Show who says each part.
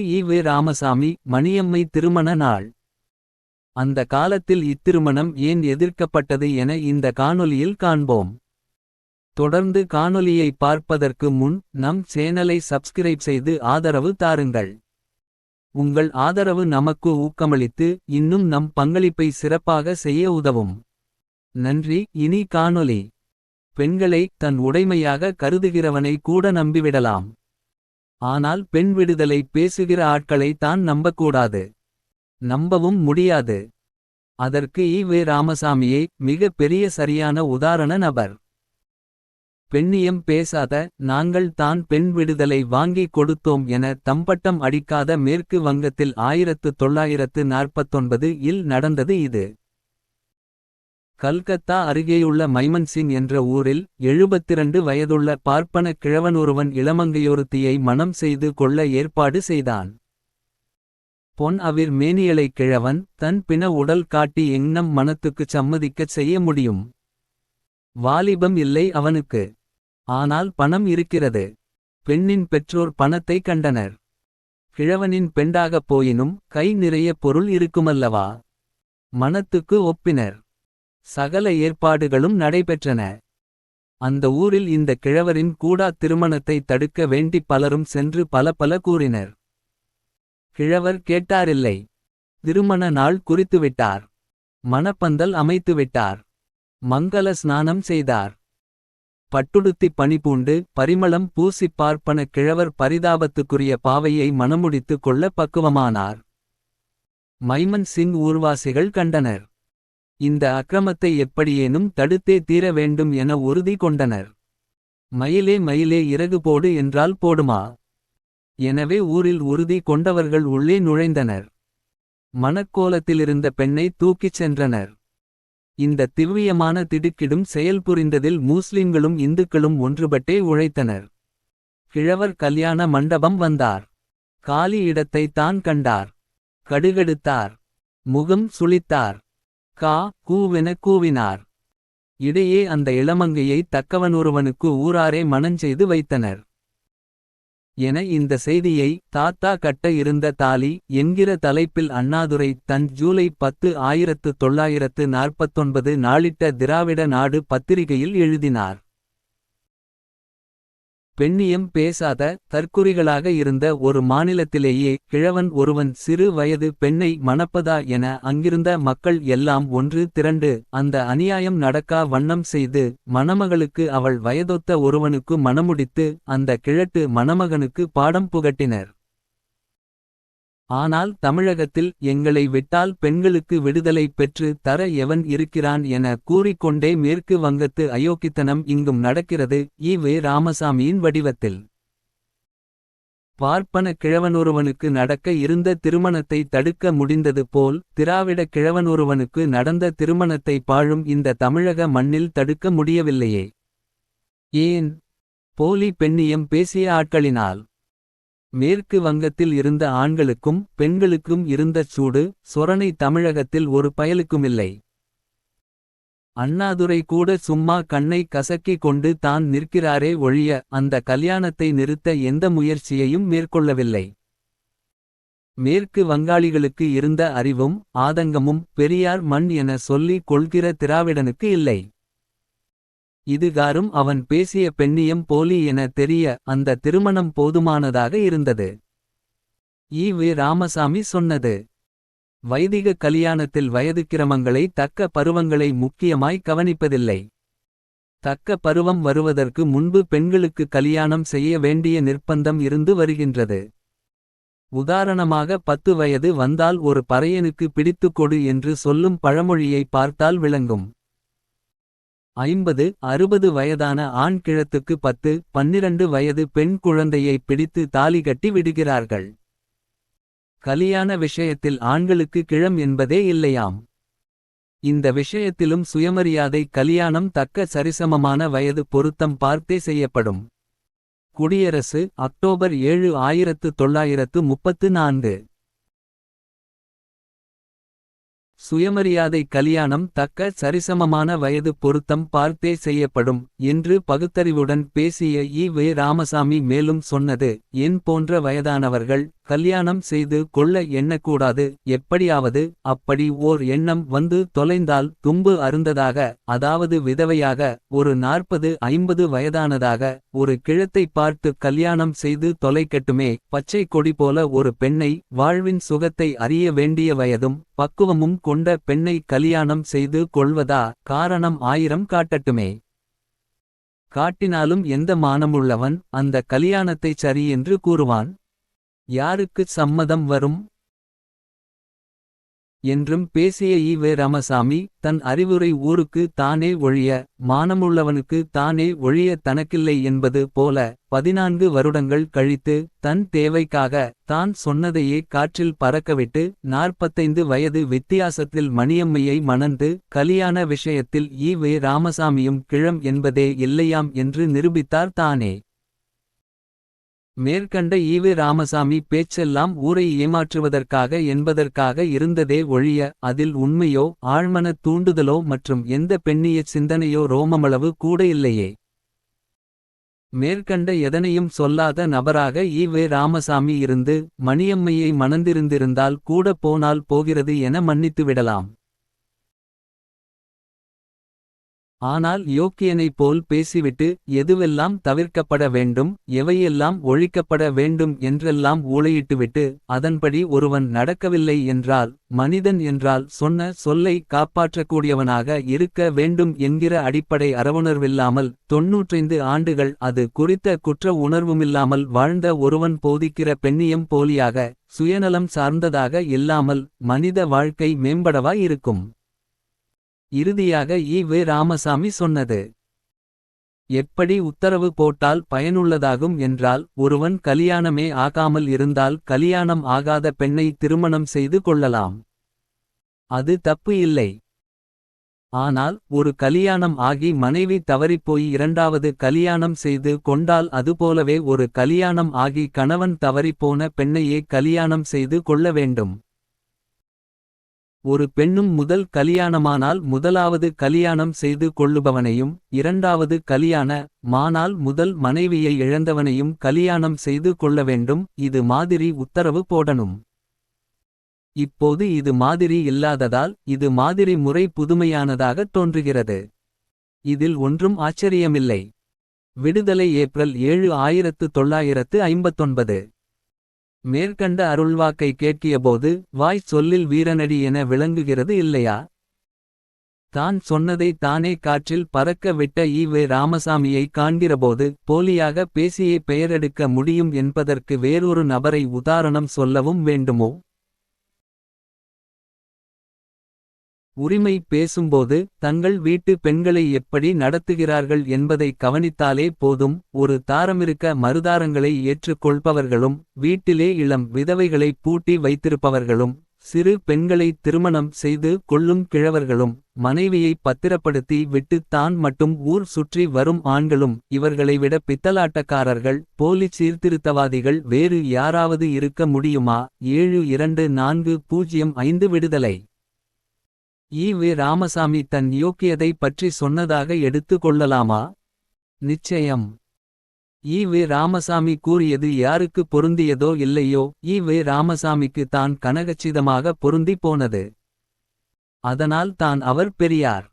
Speaker 1: இன்று ஈவே ராமசாமி மணியம்மை திருமண நாள். அந்த காலத்தில் இத்திருமணம் ஏன் எதிர்க்கப்பட்டது என இந்த காணொலியில் காண்போம். தொடர்ந்து காணொலியை பார்ப்பதற்கு முன் நம் சேனலை சப்ஸ்கிரைப் செய்து ஆதரவு தாருங்கள். உங்கள் ஆதரவு நமக்கு ஊக்கமளித்து இன்னும் நம் பங்களிப்பை சிறப்பாக செய்ய உதவும். நன்றி இனி காணொலி பெண்களை தன் உடைமையாக கருதுகிறவனை கூட நம்பிவிடலாம். ஆனால் பெண் விடுதலை பேசுகிற ஆட்களை தான் நம்பக்கூடாது. நம்பவும் முடியாது. அதற்கு ஈவே ராமசாமியே மிக பெரிய சரியான உதாரண நபர். பெண்ணியம் பேசாத நாங்கள் தான் பெண் விடுதலை வாங்கி கொடுத்தோம் என தம்பட்டம் அடிக்காத மேற்கு வங்கத்தில் ஆயிரத்து தொள்ளாயிரத்து நாற்பத்தொன்பது இல் நடந்தது இது. கல்கத்தா அருகேயுள்ள மைமன்சிங் என்ற ஊரில் எழுபத்திரண்டு வயதுள்ள பார்ப்பன கிழவனொருவன் இளமங்கையொருத்தியை மணம் செய்து கொள்ள ஏற்பாடு செய்தான். பொன் அவிர் மேனியலை கிழவன் தன் பிண உடல் காட்டி எங்னம் மனத்துக்குச் சம்மதிக்கச் செய்ய முடியும். வாலிபம் இல்லை அவனுக்கு. ஆனால் பணம் இருக்கிறது. பெண்ணின் பெற்றோர் பணத்தை கண்டனர். கிழவனின் பெண்டாகப் போயினும் கை நிறைய பொருள் இருக்குமல்லவா? மனத்துக்கு ஒப்பினர். சகல ஏற்பாடுகளும் நடைபெற்றன. அந்த ஊரில் இந்த கிழவரின் கூடா திருமணத்தை தடுக்க வேண்டி பலரும் சென்று பல பல கூறினர். கிழவர் கேட்டாரில்லை. திருமண நாள் குறித்துவிட்டார். மணப்பந்தல் அமைத்துவிட்டார். மங்கள ஸ்நானம் செய்தார். பட்டுடுத்தி பணிபூண்டு பரிமளம் பூசிப் பார்ப்பன கிழவர் பரிதாபத்துக்குரிய பாவையை மனமுடித்து கொள்ள பக்குவமானார். மைமன் சிங் ஊர்வாசிகள் கண்டனர். இந்த அக்கிரமத்தை எப்படியேனும் தடுத்தே தீர வேண்டும் என உறுதி கொண்டனர். மயிலே மயிலே இறகு போடு என்றால் போடுமா? எனவே ஊரில் உறுதி கொண்டவர்கள் உள்ளே நுழைந்தனர். மணக்கோலத்திலிருந்த பெண்ணை தூக்கிச் சென்றனர். இந்த திவ்வியமான திடுக்கிடும் செயல் புரிந்ததில் முஸ்லிம்களும் இந்துக்களும் ஒன்றுபட்டே உழைத்தனர். கிழவர் கல்யாண மண்டபம் வந்தார். காலி இடத்தை தான் கண்டார். கடுகெடுத்தார். முகம் சுளித்தார். கா கூவென கூவினார். இடையே அந்த இளமங்கையை தக்கவனொருவனுக்கு ஊராரே மணஞ்செய்து வைத்தனர். என இந்த செய்தியை தாத்தா கட்ட இருந்த தாலி என்கிற தலைப்பில் அண்ணாதுரை தன் ஜூலை பத்து ஆயிரத்து தொள்ளாயிரத்து நாற்பத்தொன்பது நாளிட்ட திராவிட நாடு பத்திரிகையில் எழுதினார். பெண்ணியம் பேசாத தற்குறிகளாக இருந்த ஒரு மாநிலத்திலேயே கிழவன் ஒருவன் சிறு வயது பெண்ணை மணப்பதா என அங்கிருந்த மக்கள் எல்லாம் ஒன்று திரண்டு அந்த அநியாயம் நடக்கா வண்ணம் செய்து மணமகளுக்கு அவள் வயதொத்த ஒருவனுக்கு மணமுடித்து அந்த கிழட்டு மணமகனுக்கு பாடம் புகட்டினர். ஆனால் தமிழகத்தில் எங்களை விட்டால் பெண்களுக்கு விடுதலை பெற்று தர எவன் இருக்கிறான் என கூறிக்கொண்டே மேற்கு வங்கத்து அயோக்கித்தனம் இங்கும் நடக்கிறது. ஈ வே. ராமசாமியின் வடிவத்தில். பார்ப்பன கிழவனொருவனுக்கு நடக்க இருந்த திருமணத்தை தடுக்க முடிந்தது போல் திராவிட கிழவனொருவனுக்கு நடந்த திருமணத்தை பாழும் இந்த தமிழக மண்ணில் தடுக்க முடியவில்லையே. ஏன்? போலி பெண்ணியம் பேசிய ஆட்களினால். மேற்கு வங்கத்தில் இருந்த ஆண்களுக்கும் பெண்களுக்கும் இருந்த சூடு சொரணை தமிழகத்தில் ஒரு பயலுக்குமில்லை. அண்ணாதுரை கூட சும்மா கண்ணை கசக்கி கொண்டு தான் நிற்கிறாரே ஒழிய அந்த கல்யாணத்தை நிறுத்த எந்த முயற்சியையும் மேற்கொள்ளவில்லை. மேற்கு வங்காளிகளுக்கு இருந்த அறிவும் ஆதங்கமும் பெரியார் மண் என சொல்லி கொள்கிற திராவிடனுக்கு இல்லை. இதுகாரும் அவன் பேசிய பெண்ணியம் போலி என தெரிய அந்த திருமணம் போதுமானதாக இருந்தது. E V. ராமசாமி சொன்னது. வைதிக கல்யாணத்தில் வயதுக்கிரமங்களை தக்க பருவங்களை முக்கியமாய் கவனிப்பதில்லை. தக்க பருவம் வருவதற்கு முன்பு பெண்களுக்கு கல்யாணம் செய்ய வேண்டிய நிர்பந்தம் இருந்து வருகின்றது. உதாரணமாக பத்து வயது வந்தால் ஒரு பறையனுக்கு பிடித்துக்கொடு என்று சொல்லும் பழமொழியை பார்த்தால் விளங்கும். ஐம்பது அறுபது வயதான ஆண் கிழத்துக்கு பத்து பன்னிரண்டு வயது பெண் குழந்தையை பிடித்து தாலி கட்டி விடுகிறார்கள். கலியான விஷயத்தில் ஆண்களுக்கு கிழம் என்பதே இல்லையாம். இந்த விஷயத்திலும் சுயமரியாதை கலியாணம் தக்க சரிசமமான வயது பொருத்தம் பார்த்தே செய்யப்படும். குடியரசு அக்டோபர் ஏழு ஆயிரத்து தொள்ளாயிரத்து முப்பத்து நான்கு. சுயமரியாதை கல்யாணம் தக்க சரிசமமான வயது பொருத்தம் பார்த்தே செய்யப்படும் என்று பகுத்தறிவுடன் பேசிய இ. வே. ராமசாமி மேலும் சொன்னது என் போன்ற வயதானவர்கள் கல்யாணம் செய்து கொள்ள எண்ணக்கூடாது. எப்படியாவது அப்படி ஓர் எண்ணம் வந்து தொலைந்தால் தும்பு அருந்ததாக அதாவது விதவையாக ஒரு நாற்பது ஐம்பது வயதானதாக ஒரு கிழத்தை பார்த்து கல்யாணம் செய்து தொலைக்கட்டுமே. பச்சை கொடி போல ஒரு பெண்ணை வாழ்வின் சுகத்தை அறிய வேண்டிய வயதும் பக்குவமும் கொண்ட பெண்ணை கல்யாணம் செய்து கொள்வதா காரணம் ஆயிரம் காட்டட்டுமே. காட்டினாலும் எந்த மானமுள்ளவன் அந்த கலியாணத்தைச் சரி என்று கூறுவான். யாருக்குச் சம்மதம் வரும்? என்றும் பேசிய ஈவே ராமசாமி தன் அறிவுரை ஊருக்கு தானே ஒழிய மானமுள்ளவனுக்கு தானே ஒழிய தனக்கில்லை என்பது போல பதினான்கு வருடங்கள் கழித்து தன் தேவைக்காக தான் சொன்னதையே காற்றில் பறக்கவிட்டு நாற்பத்தைந்து வயது வித்தியாசத்தில் மணியம்மையை மணந்து கலியாண விஷயத்தில் ஈவே ராமசாமியும் கிழம் என்பதே இல்லையாம் என்று நிரூபித்தார் தானே. மேற்கண்ட ஈவே ராமசாமி பேச்செல்லாம் ஊரை ஏமாற்றுவதற்காக என்பதற்காக இருந்ததே ஒழிய அதில் உண்மையோ ஆழ்மன தூண்டுதலோ மற்றும் எந்த பெண்ணிய சிந்தனையோ ரோமமளவு கூட இல்லையே. மேற்கண்ட எதனையும் சொல்லாத நபராக ஈவே ராமசாமி இருந்து மணியம்மையை மணந்திருந்திருந்தால் கூட போனால் போகிறது என மன்னித்து விடலாம் ஆனால் யோக்கியனைப் போல் பேசிவிட்டு எதுவெல்லாம் தவிர்க்கப்பட வேண்டும் எவையெல்லாம் ஒழிக்கப்பட வேண்டும் என்றெல்லாம் ஊளையிட்டுவிட்டு அதன்படி ஒருவன் நடக்கவில்லை என்றால் மனிதன் என்றால் சொன்ன சொல்லை காப்பாற்றக்கூடியவனாக இருக்க வேண்டும் என்கிற அடிப்படை அறவுணர்வில்லாமல் தொன்னூற்றைந்து ஆண்டுகள் அது குறித்த குற்ற உணர்வுமில்லாமல் வாழ்ந்த ஒருவன் போதிக்கிற பெண்ணியம் போலியாக சுயநலம் சார்ந்ததாக இல்லாமல் மனித வாழ்க்கை மேம்படவா இருக்கும் இறுதியாக ஈ வே ராமசாமி சொன்னது. எப்படி உத்தரவு போட்டால் பயனுள்ளதாகும் என்றால் ஒருவன் கலியாணமே ஆகாமல் இருந்தால் கலியாணம் ஆகாத பெண்ணை திருமணம் செய்து கொள்ளலாம். அது தப்பு இல்லை. ஆனால் ஒரு கலியாணம் ஆகி மனைவி தவறிப்போய் இரண்டாவது கலியாணம் செய்து கொண்டால் அதுபோலவே ஒரு கலியாணம் ஆகி கணவன் தவறிப்போன பெண்ணையே கலியாணம் செய்து கொள்ள வேண்டும். ஒரு பெண்ணும் முதல் கலியாணமானால் முதலாவது கலியாணம் செய்து கொள்ளுபவனையும் இரண்டாவது கலியாண மானால் முதல் மனைவியை இழந்தவனையும் கலியாணம் செய்து கொள்ள வேண்டும் இது மாதிரி உத்தரவு போடணும். இப்போது இது மாதிரி இல்லாததால் இது மாதிரி முறை புதுமையானதாகத் தோன்றுகிறது. இதில் ஒன்றும் ஆச்சரியமில்லை. விடுதலை ஏப்ரல் ஏழு ஆயிரத்து தொள்ளாயிரத்து ஐம்பத்தொன்பது. மேற்கண்ட அருள்வாக்கை கேட்கியபோது வாய் சொல்லில் வீரனடி என விளங்குகிறது இல்லையா? தான் சொன்னதை தானே காற்றில் பறக்க விட்ட ஈவே ராமசாமியை காண்கிறபோது போலியாக பேசியே பெயரெடுக்க முடியும் என்பதற்கு வேறொரு நபரை உதாரணம் சொல்லவும் வேண்டுமோ? உரிமை பேசும்போது தங்கள் வீட்டு பெண்களை எப்படி நடத்துகிறார்கள் என்பதை கவனித்தாலே போதும். ஒரு தாரமிருக்க மறுதாரங்களை ஏற்றுக்கொள்பவர்களும் வீட்டிலே இளம் விதவைகளை பூட்டி வைத்திருப்பவர்களும் சிறு பெண்களை திருமணம் செய்து கொள்ளும் கிழவர்களும் மனைவியை பத்திரப்படுத்தி விட்டு தான் மட்டும் ஊர் சுற்றி வரும் ஆண்களும் இவர்களை விட பித்தலாட்டக்காரர்கள் போலி சீர்திருத்தவாதிகள் வேறு யாராவது இருக்க முடியுமா? ஏழு இரண்டு நான்கு பூஜ்ஜியம் ஐந்து விடுதலை. ஈ ராமசாமி தன் யோக்கியதை பற்றி சொன்னதாக எடுத்து கொள்ளலாமா? நிச்சயம். ஈ ராமசாமி கூறியது யாருக்கு பொருந்தியதோ இல்லையோ ஈ ராமசாமிக்கு தான் கனகச்சிதமாக பொருந்தி போனது. அதனால் தான் அவர் பெரியார்.